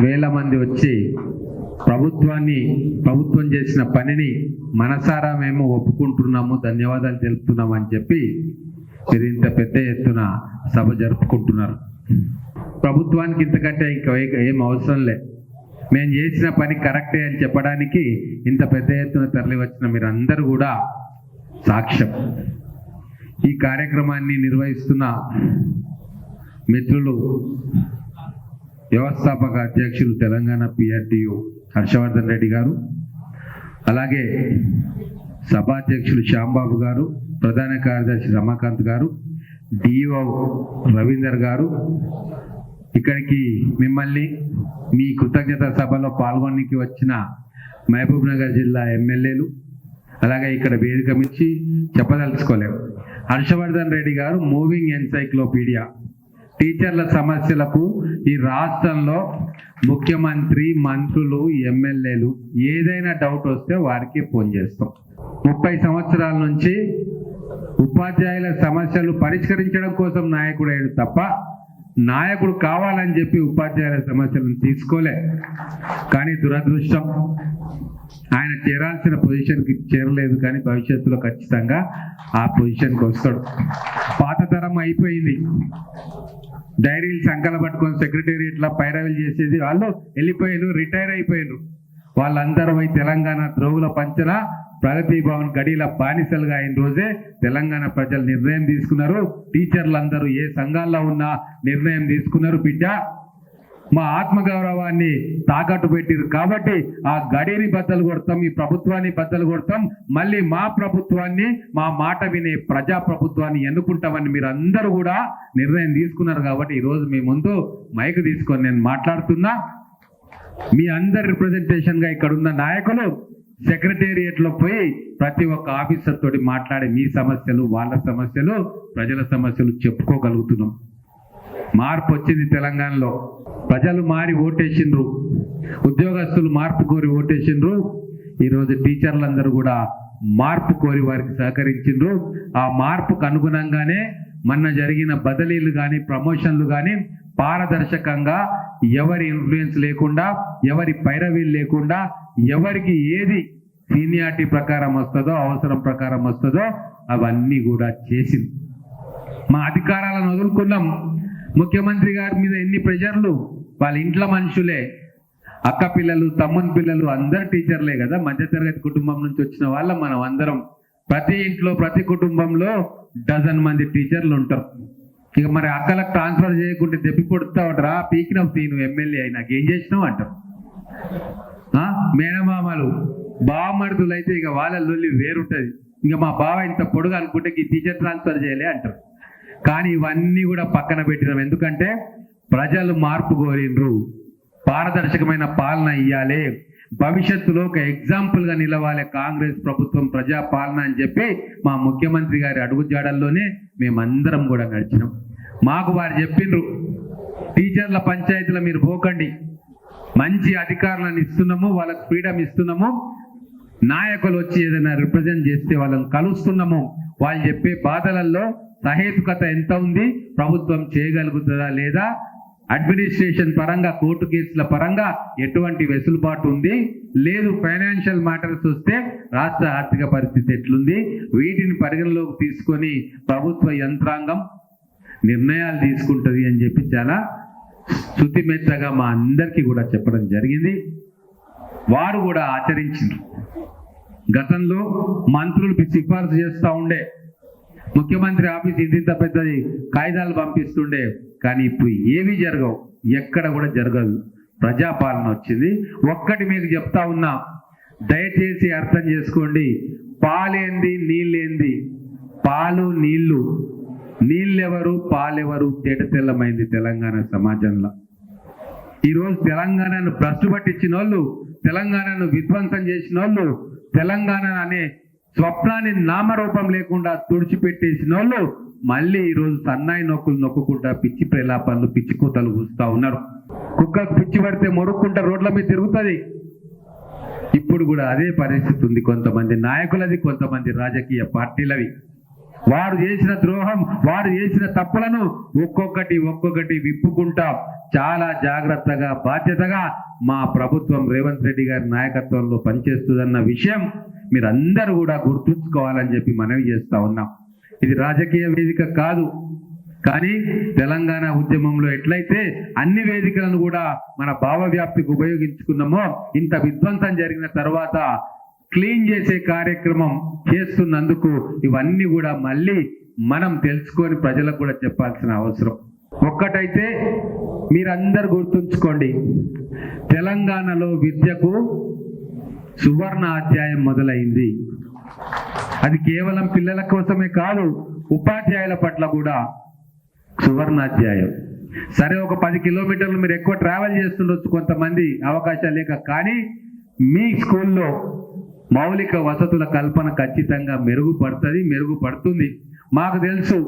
వేల మంది వచ్చి ప్రభుత్వాన్ని ప్రభుత్వం చేసిన పనిని మనసారా మేము ఒప్పుకుంటున్నాము ధన్యవాదాలు తెలుపుతున్నాము అని చెప్పి మీరు ఇంత పెద్ద ఎత్తున సభ జరుపుకుంటున్నారు. ప్రభుత్వానికి ఇంతకంటే ఇంకా ఏం అవసరం లే. మేము చేసిన పని కరెక్టే అని చెప్పడానికి ఇంత పెద్ద ఎత్తున తరలి వచ్చిన మీరందరూ కూడా సాక్ష్యం. ఈ కార్యక్రమాన్ని నిర్వహిస్తున్న మిత్రులు వ్యవస్థాపక అధ్యక్షులు తెలంగాణ పిఆర్టీయు హర్షవర్ధన్ రెడ్డి గారు అలాగే సభాధ్యక్షులు శ్యాంబాబు గారు ప్రధాన కార్యదర్శి రమాకాంత్ గారు డిఓ రవీందర్ గారు. ఇక్కడికి మిమ్మల్ని మీ కృతజ్ఞత సభలో పాల్గొనడానికి వచ్చిన మహబూబ్ నగర్ జిల్లా ఎమ్మెల్యేలు అలాగే ఇక్కడ వేదిక మించి చెప్పదలుచుకోలేము హర్షవర్ధన్ రెడ్డి గారు మూవింగ్ ఎన్సైక్లోపీడియా. టీచర్ల సమస్యలకు ఈ రాష్ట్రంలో ముఖ్యమంత్రి మంత్రులు ఎమ్మెల్యేలు ఏదైనా డౌట్ వస్తే వారికి ఫోన్ చేస్తాం. ముప్పై సంవత్సరాల నుంచి ఉపాధ్యాయుల సమస్యలు పరిష్కరించడం కోసం నాయకుడు తప్ప నాయకుడు కావాలని చెప్పి ఉపాధ్యాయుల సమస్యలను తీసుకోలే. కానీ దురదృష్టం ఆయన చేరాల్సిన పొజిషన్కి చేరలేదు కానీ భవిష్యత్తులో ఖచ్చితంగా ఆ పొజిషన్కి వస్తాడు. పాత తరం అయిపోయింది. డైరీలు సంకల పట్టుకొని సెక్రటేరియట్లో పైరవీలు చేసేది వాళ్ళు. వెళ్ళిపోయారు రిటైర్ అయిపోయారు వాళ్ళందరూ పోయి తెలంగాణ ద్రోవుల పంచన ప్రగతి భవన్ గడిల బానిసలుగా అయిన రోజే తెలంగాణ ప్రజలు నిర్ణయం తీసుకున్నారు. టీచర్లందరూ ఏ సంఘాల్లో ఉన్నా నిర్ణయం తీసుకున్నారు బిడ్డ. మా ఆత్మగౌరవాన్ని తాకట్టు పెట్టిరు కాబట్టి ఆ గడిని బద్దలు కొడతాం ఈ ప్రభుత్వాన్ని బద్దలు కొడతాం. మళ్ళీ మా ప్రభుత్వాన్ని మా మాట వినే ప్రజా ప్రభుత్వాన్ని ఎన్నుకుంటామని మీరు అందరూ కూడా నిర్ణయం తీసుకున్నారు కాబట్టి ఈ రోజు మీ ముందు మైక్ తీసుకొని నేను మాట్లాడుతున్నా. మీ అందరి రిప్రజెంటేషన్గా ఇక్కడ ఉన్న నాయకులు సెక్రటేరియట్లో పోయి ప్రతి ఒక్క ఆఫీసర్ తోటి మాట్లాడి మీ సమస్యలు వాళ్ళ సమస్యలు ప్రజల సమస్యలు చెప్పుకోగలుగుతున్నాం. మార్పు వచ్చింది తెలంగాణలో. ప్రజలు మారి ఓటేసిండ్రు. ఉద్యోగస్తులు మార్పు కోరి ఓటేసిండ్రు. ఈరోజు టీచర్లందరూ కూడా మార్పు కోరి వారికి సహకరించిండ్రు. ఆ మార్పుకు అనుగుణంగానే మొన్న జరిగిన బదిలీలు కానీ ప్రమోషన్లు కానీ పారదర్శకంగా ఎవరి ఇన్ఫ్లుయెన్స్ లేకుండా ఎవరి పైరవీలు లేకుండా ఎవరికి ఏది సీనియారిటీ ప్రకారం వస్తుందో అవసరం ప్రకారం వస్తుందో అవన్నీ కూడా చేసింది. మా అధికారాలను వదులుకున్నాం. ముఖ్యమంత్రి గారి మీద ఎన్ని ప్రెజర్లు? వాళ్ళ ఇంట్లో మనుషులే. అక్క పిల్లలు తమ్ముని పిల్లలు అందరు టీచర్లే కదా. మధ్యతరగతి కుటుంబం నుంచి వచ్చిన వాళ్ళ మనం అందరం. ప్రతి ఇంట్లో ప్రతి కుటుంబంలో డజన్ మంది టీచర్లు ఉంటారు. ఇక మరి అక్కలకు ట్రాన్స్ఫర్ చేయకుంటే దెప్పి కొడుతా రా పీకినవు తీను ఎమ్మెల్యే నాకు ఏం చేసినావు అంటారు మేనమామలు బావమరుదులు అయితే ఇక వాళ్ళ లొల్లి వేరుంటుంది. ఇంకా మా బావ ఇంత పొడుగు అనుకుంటే ఈ టీచర్ ట్రాన్స్ఫర్ చేయలే అంటారు. కానీ ఇవన్నీ కూడా పక్కన పెట్టినాం. ఎందుకంటే ప్రజలు మార్పు కోరిండ్రు. పారదర్శకమైన పాలన ఇవ్వాలి భవిష్యత్తులో ఒక ఎగ్జాంపుల్గా నిలవాలి కాంగ్రెస్ ప్రభుత్వం ప్రజా పాలన అని చెప్పి మా ముఖ్యమంత్రి గారి అడుగుజాడల్లోనే మేమందరం కూడా నడిచినాం. మాకు వారు చెప్పిండ్రు టీచర్ల పంచాయతీలో మీరు పోకండి. మంచి అధికారులను ఇస్తున్నాము వాళ్ళకు ఫ్రీడమ్ ఇస్తున్నాము. నాయకులు వచ్చి ఏదైనా రిప్రజెంట్ చేస్తే వాళ్ళని కలుస్తున్నాము. వాళ్ళు చెప్పే బాధలలో సహేతుకత ఎంత ఉంది? ప్రభుత్వం చేయగలుగుతుందా లేదా? అడ్మినిస్ట్రేషన్ పరంగా కోర్టు కేసుల పరంగా ఎటువంటి వెసులుబాటు ఉంది? లేదు ఫైనాన్షియల్ మ్యాటర్స్ వస్తే రాష్ట్ర ఆర్థిక పరిస్థితి ఎట్లుంది? వీటిని పరిగణలోకి తీసుకొని ప్రభుత్వ యంత్రాంగం నిర్ణయాలు తీసుకుంటుంది అని చెప్పి చాలా శుతిమెత్తగా మా అందరికీ కూడా చెప్పడం జరిగింది. వారు కూడా ఆచరించారు గతంలో మంత్రులు సిఫార్సు చేస్తూ ఉండే ముఖ్యమంత్రి ఆఫీస్ ఇంత పెద్దది కాగితాలు పంపిస్తుండే కానీ ఇప్పుడు ఏవి జరగవు. ఎక్కడ కూడా జరగదు. ప్రజాపాలన వచ్చింది. ఒక్కటి మీకు చెప్తా ఉన్నా దయచేసి అర్థం చేసుకోండి. పాలేంది నీళ్ళేంది? పాలు నీళ్ళు నీళ్ళెవరు పాలెవరు? తేట తెల్లమైంది తెలంగాణ సమాజంలో. ఈరోజు తెలంగాణను భ్రష్టు పట్టించిన వాళ్ళు తెలంగాణను విధ్వంసం చేసిన వాళ్ళు తెలంగాణ అనే స్వప్నాన్ని నామరూపం లేకుండా తుడిచిపెట్టేసిన వాళ్ళు మళ్ళీ ఈరోజు సన్నాయి నొక్కులు నొక్కుకుంటా పిచ్చి ప్రలాపాలు పిచ్చి కూతలు కూస్తూ ఉన్నారు. కుక్కకు పిచ్చి పడితే మొరుక్కుంటా రోడ్ల మీద తిరుగుతుంది. ఇప్పుడు కూడా అదే పరిస్థితి ఉంది కొంతమంది నాయకులది కొంతమంది రాజకీయ పార్టీలవి. వారు చేసిన ద్రోహం వారు చేసిన తప్పులను ఒక్కొక్కటి ఒక్కొక్కటి విప్పుకుంటా చాలా జాగ్రత్తగా బాధ్యతగా మా ప్రభుత్వం రేవంత్ రెడ్డి గారి నాయకత్వంలో పనిచేస్తుందన్న విషయం మీరందరూ కూడా గుర్తుంచుకోవాలని చెప్పి మనవి చేస్తా ఉన్నాం. ఇది రాజకీయ వేదిక కాదు. కానీ తెలంగాణ ఉద్యమంలో ఎట్లయితే అన్ని వేదికలను కూడా మన భావ వ్యాప్తికి ఉపయోగించుకున్నామో ఇంత విధ్వంసం జరిగిన తర్వాత క్లీన్ చేసే కార్యక్రమం చేస్తున్నందుకు ఇవన్నీ కూడా మళ్ళీ మనం తెలుసుకొని ప్రజలకు కూడా చెప్పాల్సిన అవసరం. ఒక్కటైతే మీరందరు గుర్తుంచుకోండి తెలంగాణలో విద్యకు సువర్ణ అధ్యాయం మొదలైంది. అది కేవలం పిల్లల కోసమే కాదు ఉపాధ్యాయుల పట్ల కూడా. సువర్ణాధ్యాయం సరే ఒక పది కిలోమీటర్లు మీరు ఎక్కువ ట్రావెల్ చేస్తుండొచ్చు కొంతమంది అవకాశాలు లేక. కానీ మీ స్కూల్లో మౌలిక వసతుల కల్పన ఖచ్చితంగా మెరుగుపడుతుంది మెరుగుపడుతుంది. మాకు తెలుసు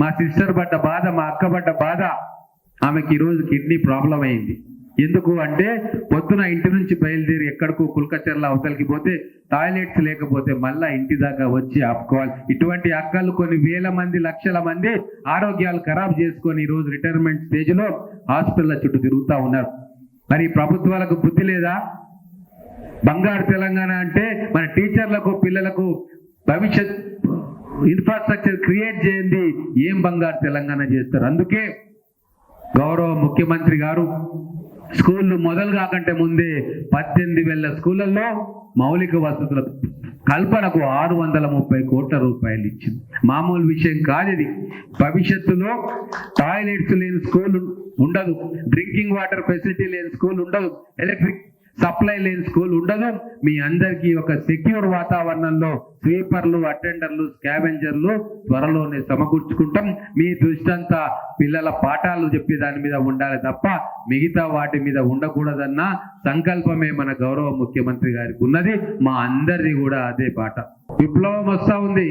మా సిస్టర్ పడ్డ బాధ మా అక్క పడ్డ బాధ ఆమెకి ఈరోజు కిడ్నీ ప్రాబ్లం అయింది. ఎందుకు అంటే పొద్దున ఇంటి నుంచి బయలుదేరి ఎక్కడికో కుల్కచర్ల అవతలికి పోతే టాయిలెట్స్ లేకపోతే మళ్ళా ఇంటి దాకా వచ్చి ఆపుకోవాలి. ఇటువంటి అక్కలు కొన్ని వేల మంది లక్షల మంది ఆరోగ్యాలు ఖరాబ్ చేసుకొని ఈరోజు రిటైర్మెంట్ స్టేజ్లో హాస్పిటల్ చుట్టూ తిరుగుతూ ఉన్నారు. మరి ప్రభుత్వాలకు బుద్ధి లేదా? బంగారు తెలంగాణ అంటే మన టీచర్లకు పిల్లలకు భవిష్యత్ ఇన్ఫ్రాస్ట్రక్చర్ క్రియేట్ చేయండి. ఏం బంగారు తెలంగాణ చేస్తారు? అందుకే గౌరవ ముఖ్యమంత్రి గారు స్కూళ్ళు మొదలు కాకంటే ముందే పద్దెనిమిది వేల స్కూళ్ళల్లో మౌలిక వసతుల కల్పనకు ఆరు వందల ముప్పై కోట్ల రూపాయలు ఇచ్చింది. మామూలు విషయం కాదు భవిష్యత్తులో టాయిలెట్స్ లేని స్కూల్ ఉండదు. డ్రింకింగ్ వాటర్ ఫెసిలిటీ లేని స్కూల్ ఉండదు. ఎలక్ట్రిక్ సప్లై లేని స్కూల్ ఉండదు. మీ అందరికీ ఒక సెక్యూర్ వాతావరణంలో స్వీపర్లు అటెండర్లు స్కావెంజర్లు త్వరలోనే సమకూర్చుకుంటాం. మీ దృష్టంతా పిల్లల పాఠాలు చెప్పే దాని మీద ఉండాలి తప్ప మిగతా వాటి మీద ఉండకూడదన్న సంకల్పమే మన గౌరవ ముఖ్యమంత్రి గారికి ఉన్నది. మా అందరిది కూడా అదే పాట. విప్లవం వస్తూ ఉంది.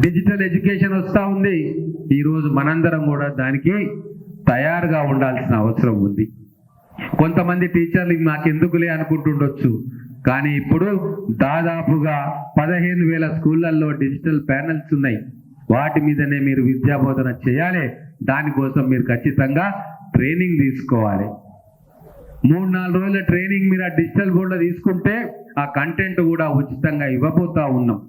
డిజిటల్ ఎడ్యుకేషన్ వస్తూ ఉంది. ఈరోజు మనందరం కూడా దానికి తయారుగా ఉండాల్సిన అవసరం ఉంది. కొంతమంది టీచర్లు మాకెందుకులే అనుకుంటుండొచ్చు. కానీ ఇప్పుడు దాదాపుగా పదిహేను వేల స్కూళ్ళల్లో డిజిటల్ ప్యానల్స్ ఉన్నాయి. వాటి మీదనే మీరు విద్యా బోధన చేయాలి. దానికోసం మీరు ఖచ్చితంగా ట్రైనింగ్ తీసుకోవాలి. మూడు నాలుగు రోజుల ట్రైనింగ్ మీరు ఆ డిజిటల్ బోర్డులో తీసుకుంటే ఆ కంటెంట్ కూడా ఉచితంగా ఇవ్వబోతా ఉన్నాం.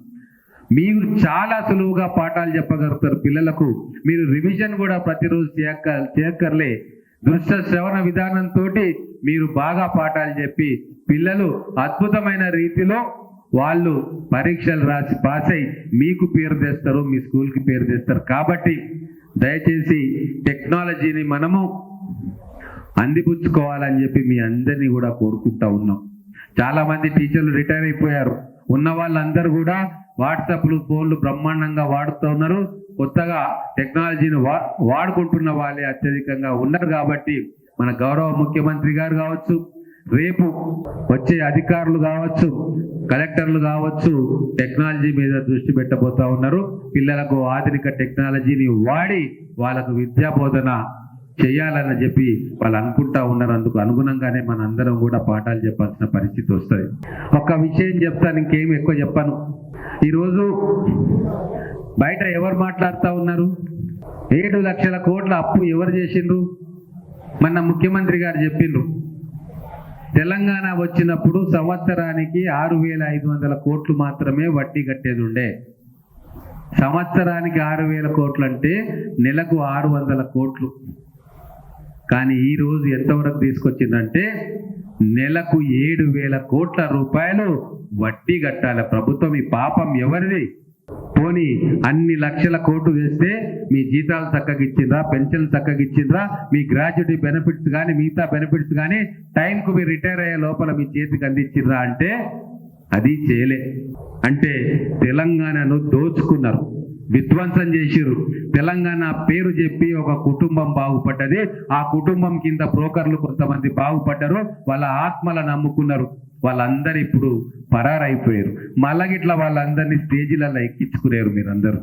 మీరు చాలా సులువుగా పాఠాలు చెప్పగలుగుతారు పిల్లలకు. మీరు రివిజన్ కూడా ప్రతిరోజు చేయక చేయక్కర్లే. దృశ్య శ్రవణ విధానంతో మీరు బాగా పాఠాలు చెప్పి పిల్లలు అద్భుతమైన రీతిలో వాళ్ళు పరీక్షలు రాసి పాస్ అయి మీకు పేరు తెస్తారు మీ స్కూల్కి పేరు తెస్తారు. కాబట్టి దయచేసి టెక్నాలజీని మనము అందిపుచ్చుకోవాలని చెప్పి మీ అందరినీ కూడా కోరుకుంటా ఉన్నాం. చాలామంది టీచర్లు రిటైర్ అయిపోయారు. ఉన్న వాళ్ళందరూ కూడా వాట్సాప్లు ఫోన్లు బ్రహ్మాండంగా వాడుతూ ఉన్నారు. కొత్తగా టెక్నాలజీని వా వాడుకుంటున్న వాళ్ళే అత్యధికంగా ఉన్నారు కాబట్టి మన గౌరవ ముఖ్యమంత్రి గారు కావచ్చు రేపు వచ్చే అధికారులు కావచ్చు కలెక్టర్లు కావచ్చు టెక్నాలజీ మీద దృష్టి పెట్టబోతా ఉన్నారు. పిల్లలకు ఆధునిక టెక్నాలజీని వాడి వాళ్ళకు విద్యా బోధన చేయాలని చెప్పి వాళ్ళు అనుకుంటా ఉన్నారు. అందుకు అనుగుణంగానే మన అందరం కూడా పాఠాలు చెప్పాల్సిన పరిస్థితి వస్తుంది. ఒక్క విషయం చెప్తాను ఇంకేం ఎక్కువ చెప్పాను. ఈరోజు బయట ఎవరు మాట్లాడుతూ ఉన్నారు? ఏడు లక్షల కోట్ల అప్పు ఎవరు చేసిండ్రు? మన ముఖ్యమంత్రి గారు చెప్పిండ్రు. తెలంగాణ వచ్చినప్పుడు సంవత్సరానికి ఆరు వేల ఐదు వందల కోట్లు మాత్రమే వడ్డీ కట్టేది ఉండే. సంవత్సరానికి ఆరు వేల కోట్లు అంటే నెలకు ఆరు వందల కోట్లు. కానీ ఈరోజు ఎంతవరకు తీసుకొచ్చిందంటే నెలకు ఏడు వేల కోట్ల రూపాయలు వడ్డీ కట్టాలి. ప్రభుత్వం ఈ పాపం ఎవరిది? పోనీ అన్ని లక్షల కోట్లు వేస్తే మీ జీతాలు చక్కగిచ్చిండ్రా పెన్షన్ చక్కగిచ్చిండ్రా మీ గ్రాడ్యుటీ బెనిఫిట్స్ కానీ మిగతా బెనిఫిట్స్ కానీ టైంకు మీరు రిటైర్ అయ్యే లోపల మీ చేతికి అందించిండ్రా అంటే అది చేయలే. అంటే తెలంగాణను దోచుకున్నారు. విధ్వంసం చేసిర్రు. తెలంగాణ పేరు చెప్పి ఒక కుటుంబం బాగుపడ్డది. ఆ కుటుంబం కింద బ్రోకర్లు కొంతమంది బాగుపడ్డారు. వాళ్ళ ఆత్మల నమ్ముకున్నారు. వాళ్ళందరూ ఇప్పుడు పరారైపోయారు. మళ్ళా గిట్లా వాళ్ళందరినీ స్టేజీలలో ఎక్కించుకునేరు మీరందరూ.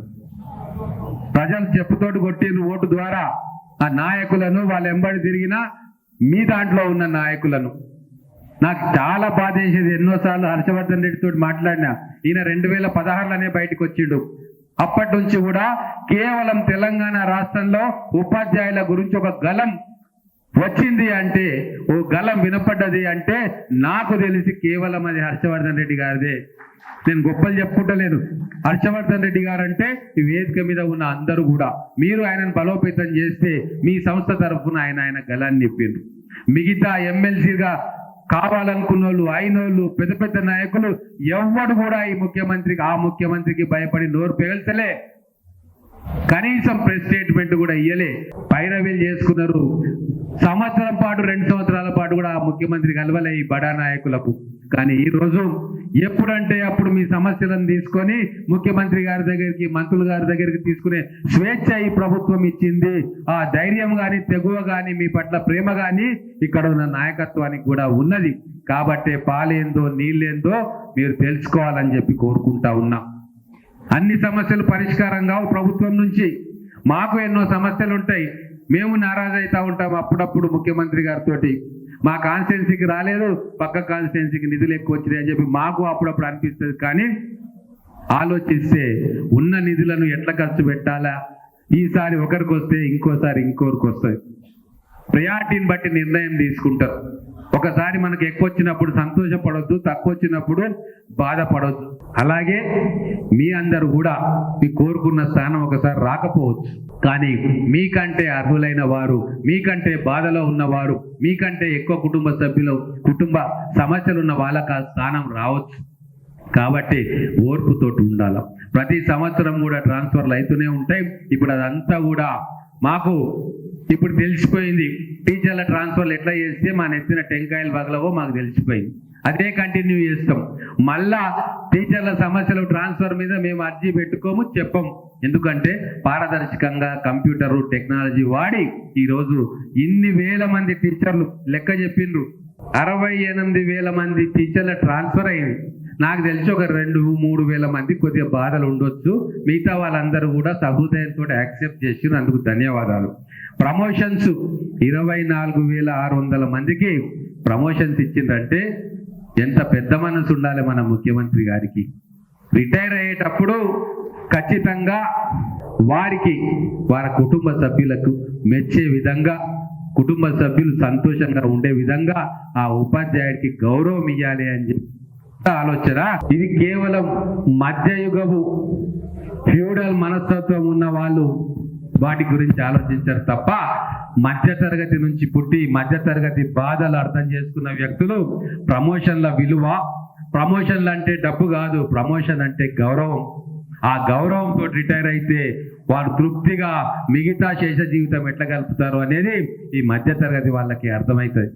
ప్రజలు చెప్పుతోటి కొట్టిన ఓటు ద్వారా. ఆ నాయకులను వాళ్ళ ఎంబడి తిరిగిన మీ దాంట్లో ఉన్న నాయకులను. నాకు చాలా బాధ వేసేది ఎన్నోసార్లు హర్షవర్ధన్ రెడ్డితో మాట్లాడినా. ఈయన రెండు వేల పదహారులోనే బయటకు వచ్చిండు అప్పటి నుంచి కూడా కేవలం తెలంగాణ రాష్ట్రంలో ఉపాధ్యాయుల గురించి ఒక గలం వచ్చింది అంటే ఓ గలం వినపడ్డది అంటే నాకు తెలిసి కేవలం అది హర్షవర్ధన్ రెడ్డి గారిదే. నేను గొప్పలు చెప్పుకుంటలేను. హర్షవర్ధన్ రెడ్డి గారు అంటే ఈ వేదిక మీద ఉన్న అందరూ కూడా. మీరు ఆయనను బలోపేతం చేస్తే మీ సంస్థ తరఫున ఆయన ఆయన గలాన్ని నిప్పిండ్రు మిగతా ఎమ్మెల్సీగా కావాలనుకున్న వాళ్ళు అయిన వాళ్ళు పెద్ద పెద్ద నాయకులు ఎవ్వడు కూడా ఈ ముఖ్యమంత్రికి ఆ ముఖ్యమంత్రికి భయపడి నోరు పెగల్తలే కనీసం ప్రెస్ స్టేట్మెంట్ కూడా ఇయ్యలే. పైరవీలు చేసుకున్నారు. సంవత్సరం పాటు రెండు సంవత్సరాల పాటు కూడా ఆ ముఖ్యమంత్రి కలవలే ఈ బడా నాయకులకు. కానీ ఈ రోజు ఎప్పుడంటే అప్పుడు మీ సమస్యలను తీసుకొని ముఖ్యమంత్రి గారి దగ్గరికి మంత్రులు గారి దగ్గరికి తీసుకునే స్వేచ్ఛ ఈ ప్రభుత్వం ఇచ్చింది. ఆ ధైర్యం కానీ తెగువ కానీ మీ పట్ల ప్రేమ కానీ ఇక్కడ ఉన్న నాయకత్వానికి కూడా ఉన్నది. కాబట్టే పాలేందో నీళ్ళేందో మీరు తెలుసుకోవాలని చెప్పి కోరుకుంటా ఉన్నాం. అన్ని సమస్యలు పరిష్కారం కావు ప్రభుత్వం నుంచి. మాకు ఎన్నో సమస్యలు ఉంటాయి. మేము నారాజ్ అవుతూ ఉంటాం అప్పుడప్పుడు ముఖ్యమంత్రి గారితో మా కాన్స్టిట్యున్సీకి రాలేదు పక్క కాన్స్టిట్యున్సీకి నిధులు ఎక్కువ వచ్చినాయి అని చెప్పి మాకు అప్పుడప్పుడు అనిపిస్తుంది. కానీ ఆలోచిస్తే ఉన్న నిధులను ఎట్లా ఖర్చు పెట్టాలా? ఈసారి ఒకరికి వస్తే ఇంకోసారి ఇంకొకరికి వస్తాయి. ప్రయారిటీని బట్టి నిర్ణయం తీసుకుంటారు. ఒకసారి మనకు ఎక్కువ వచ్చినప్పుడు సంతోషపడొద్దు తక్కువ వచ్చినప్పుడు బాధపడొద్దు. అలాగే మీ అందరు కూడా మీ కోరుకున్న స్థానం ఒకసారి రాకపోవచ్చు. కానీ మీకంటే అర్హులైన వారు మీకంటే బాధలో ఉన్నవారు మీకంటే ఎక్కువ కుటుంబ సభ్యులు కుటుంబ సమస్యలు ఉన్న వాళ్ళకి ఆ స్థానం రావచ్చు. కాబట్టి ఓర్పుతోటి ఉండాలి. ప్రతి సంవత్సరం కూడా ట్రాన్స్ఫర్లు అవుతూనే ఉంటాయి. ఇప్పుడు అదంతా కూడా మాకు ఇప్పుడు తెలిసిపోయింది. టీచర్ల ట్రాన్స్ఫర్లు ఎట్లా చేస్తే మా నెత్తిన టెంకాయలు పగలవో మాకు తెలిసిపోయింది. అదే కంటిన్యూ చేస్తాం. మళ్ళా టీచర్ల సమస్యలు ట్రాన్స్ఫర్ మీద మేము అర్జీ పెట్టుకోము చెప్పము. ఎందుకంటే పారదర్శకంగా కంప్యూటర్ టెక్నాలజీ వాడి ఈరోజు ఇన్ని వేల మంది టీచర్లు లెక్క చెప్పిండ్రు అరవై ఎనిమిది వేల మంది టీచర్ల ట్రాన్స్ఫర్ అయింది. నాకు తెలిసి ఒక రెండు మూడు వేల మంది కొద్దిగా బాధలు ఉండొచ్చు. మిగతా వాళ్ళందరూ కూడా సహృదయంతో యాక్సెప్ట్ చేసి అందుకు ధన్యవాదాలు. ప్రమోషన్స్ ఇరవై నాలుగు వేల ఆరు వందల మందికి ప్రమోషన్స్ ఇచ్చిందంటే ఎంత పెద్ద మనసు ఉండాలి మన ముఖ్యమంత్రి గారికి. రిటైర్ అయ్యేటప్పుడు ఖచ్చితంగా వారికి వారి కుటుంబ సభ్యులకు మెచ్చే విధంగా కుటుంబ సభ్యులు సంతోషంగా ఉండే విధంగా ఆ ఉపాధ్యాయుడికి గౌరవం ఇవ్వాలి అని చెప్పి ఆలోచన. ఇది కేవలం మధ్యయుగము ఫ్యూడల్ మనస్తత్వం ఉన్న వాళ్ళు వాటి గురించి ఆలోచించారు తప్ప మధ్య తరగతి నుంచి పుట్టి మధ్య తరగతి బాధలు అర్థం చేసుకున్న వ్యక్తులు ప్రమోషన్ల విలువ ప్రమోషన్లు అంటే డబ్బు కాదు ప్రమోషన్ అంటే గౌరవం. ఆ గౌరవంతో రిటైర్ అయితే వారు తృప్తిగా మిగతా శేష జీవితం ఎట్లా గలుపుతారు అనేది ఈ మధ్య తరగతి వాళ్ళకి అర్థమవుతుంది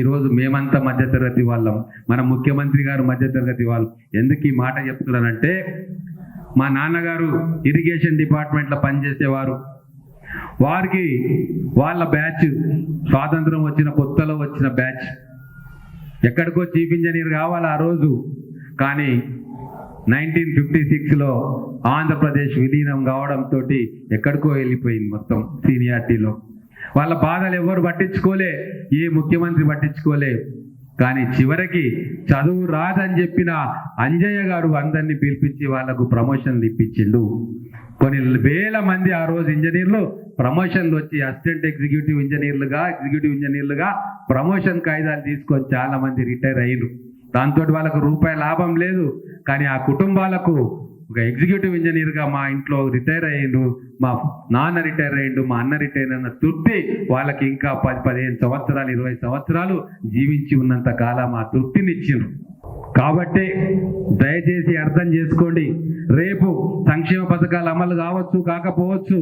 ఈరోజు మేమంతా మధ్యతరగతి వాళ్ళం. మన ముఖ్యమంత్రి గారు మధ్యతరగతి వాళ్ళు. ఎందుకు ఈ మాట చెప్తున్నానంటే మా నాన్నగారు ఇరిగేషన్ డిపార్ట్మెంట్లో పనిచేసేవారు. వారికి వాళ్ళ బ్యాచ్ స్వాతంత్రం వచ్చిన కొత్తలో వచ్చిన బ్యాచ్. ఎక్కడికో చీఫ్ ఇంజనీర్ కావాలి ఆ రోజు. కానీ నైన్టీన్ ఫిఫ్టీ సిక్స్లో ఆంధ్రప్రదేశ్ విలీనం కావడంతో ఎక్కడికో వెళ్ళిపోయింది మొత్తం సీనియారిటీలో. వాళ్ళ బాధలు ఎవరు పట్టించుకోలే ఏ ముఖ్యమంత్రి పట్టించుకోలే. కానీ చివరికి చదువు రాదని చెప్పిన అంజయ్య గారు అందరినీ పిలిపించి వాళ్ళకు ప్రమోషన్లు ఇప్పించిండు. కొన్ని వేల మంది ఆ రోజు ఇంజనీర్లు ప్రమోషన్లు వచ్చి అసిస్టెంట్ ఎగ్జిక్యూటివ్ ఇంజనీర్లుగా ఎగ్జిక్యూటివ్ ఇంజనీర్లుగా ప్రమోషన్ కాయిదాలు తీసుకొని చాలా మంది రిటైర్ అయ్యారు దాంతో వాళ్ళకు రూపాయి లాభం లేదు. కానీ ఆ కుటుంబాలకు ఒక ఎగ్జిక్యూటివ్ ఇంజనీర్గా మా ఇంట్లో రిటైర్ అయ్యిండు మా నాన్న రిటైర్ అయ్యిండు మా అన్న రిటైర్ అయిన తృప్తి వాళ్ళకి ఇంకా పది పదిహేను సంవత్సరాలు ఇరవై సంవత్సరాలు జీవించి ఉన్నంత కాలం ఆ తృప్తినిచ్చిండ్రు కాబట్టి దయచేసి అర్థం చేసుకోండి రేపు సంక్షేమ పథకాలు అమలు కావచ్చు కాకపోవచ్చు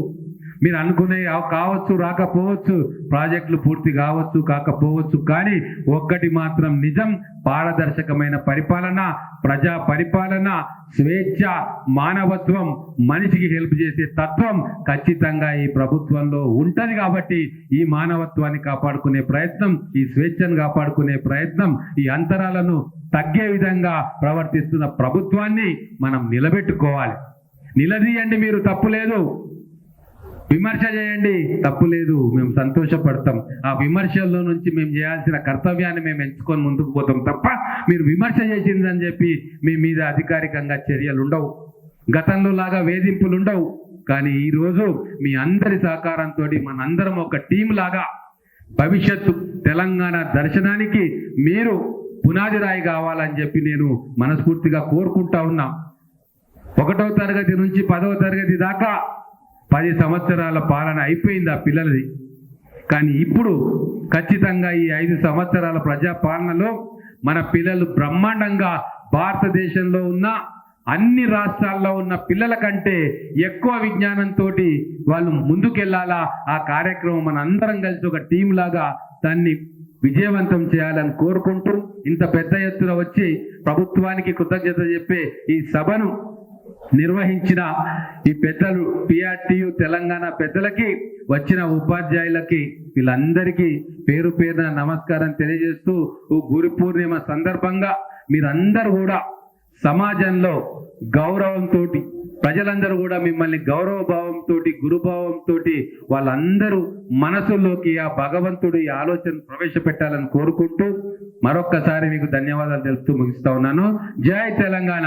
మీరు అనుకునే కావచ్చు రాకపోవచ్చు ప్రాజెక్టులు పూర్తి కావచ్చు కాకపోవచ్చు కానీ ఒక్కటి మాత్రం నిజం పారదర్శకమైన పరిపాలన ప్రజా పరిపాలన స్వేచ్ఛ మానవత్వం మనిషికి హెల్ప్ చేసే తత్వం ఖచ్చితంగా ఈ ప్రభుత్వంలో ఉంటుంది కాబట్టి ఈ మానవత్వాన్ని కాపాడుకునే ప్రయత్నం ఈ స్వేచ్ఛను కాపాడుకునే ప్రయత్నం ఈ అంతరాలను తగ్గే విధంగా ప్రవర్తిస్తున్న ప్రభుత్వాన్ని మనం నిలబెట్టుకోవాలి. నిలదీయండి మీరు తప్పులేదు. విమర్శ చేయండి తప్పు లేదు మేము సంతోషపడతాం. ఆ విమర్శల్లో నుంచి మేము చేయాల్సిన కర్తవ్యాన్ని మేము ఎంచుకొని ముందుకు పోతాం తప్ప మీరు విమర్శ చేసిందని చెప్పి మీ మీద అధికారికంగా చర్యలు ఉండవు. గతంలో లాగా వేధింపులు ఉండవు. కానీ ఈరోజు మీ అందరి సహకారంతో మనందరం ఒక టీం లాగా భవిష్యత్తు తెలంగాణ దర్శనానికి మీరు పునాది రాయి కావాలని చెప్పి నేను మనస్ఫూర్తిగా కోరుకుంటా ఉన్నా. ఒకటో తరగతి నుంచి పదవ తరగతి దాకా పది సంవత్సరాల పాలన అయిపోయింది ఆ పిల్లలది. కానీ ఇప్పుడు ఖచ్చితంగా ఈ ఐదు సంవత్సరాల ప్రజా పాలనలో మన పిల్లలు బ్రహ్మాండంగా భారతదేశంలో ఉన్న అన్ని రాష్ట్రాల్లో ఉన్న పిల్లల కంటే ఎక్కువ విజ్ఞానంతో వాళ్ళు ముందుకెళ్ళాలా? ఆ కార్యక్రమం మన అందరం కలిసి ఒక టీం లాగా దాన్ని విజయవంతం చేయాలని కోరుకుంటూ ఇంత పెద్ద ఎత్తున వచ్చి ప్రభుత్వానికి కృతజ్ఞత చెప్పే ఈ సభను నిర్వహించిన ఈ పెద్దలు పిఆర్టీయు తెలంగాణ పెద్దలకి వచ్చిన ఉపాధ్యాయులకి వీళ్ళందరికీ పేరు పేరున నమస్కారం తెలియజేస్తూ ఓ గురు పూర్ణిమ సందర్భంగా మీరందరూ కూడా సమాజంలో గౌరవంతో ప్రజలందరూ కూడా మిమ్మల్ని గౌరవ భావంతో గురుభావంతో వాళ్ళందరూ మనసులోకి ఆ భగవంతుడు ఈ ఆలోచన ప్రవేశపెట్టాలని కోరుకుంటూ మరొక్కసారి మీకు ధన్యవాదాలు తెలుపుతూ ముగిస్తా ఉన్నాను. జై తెలంగాణ!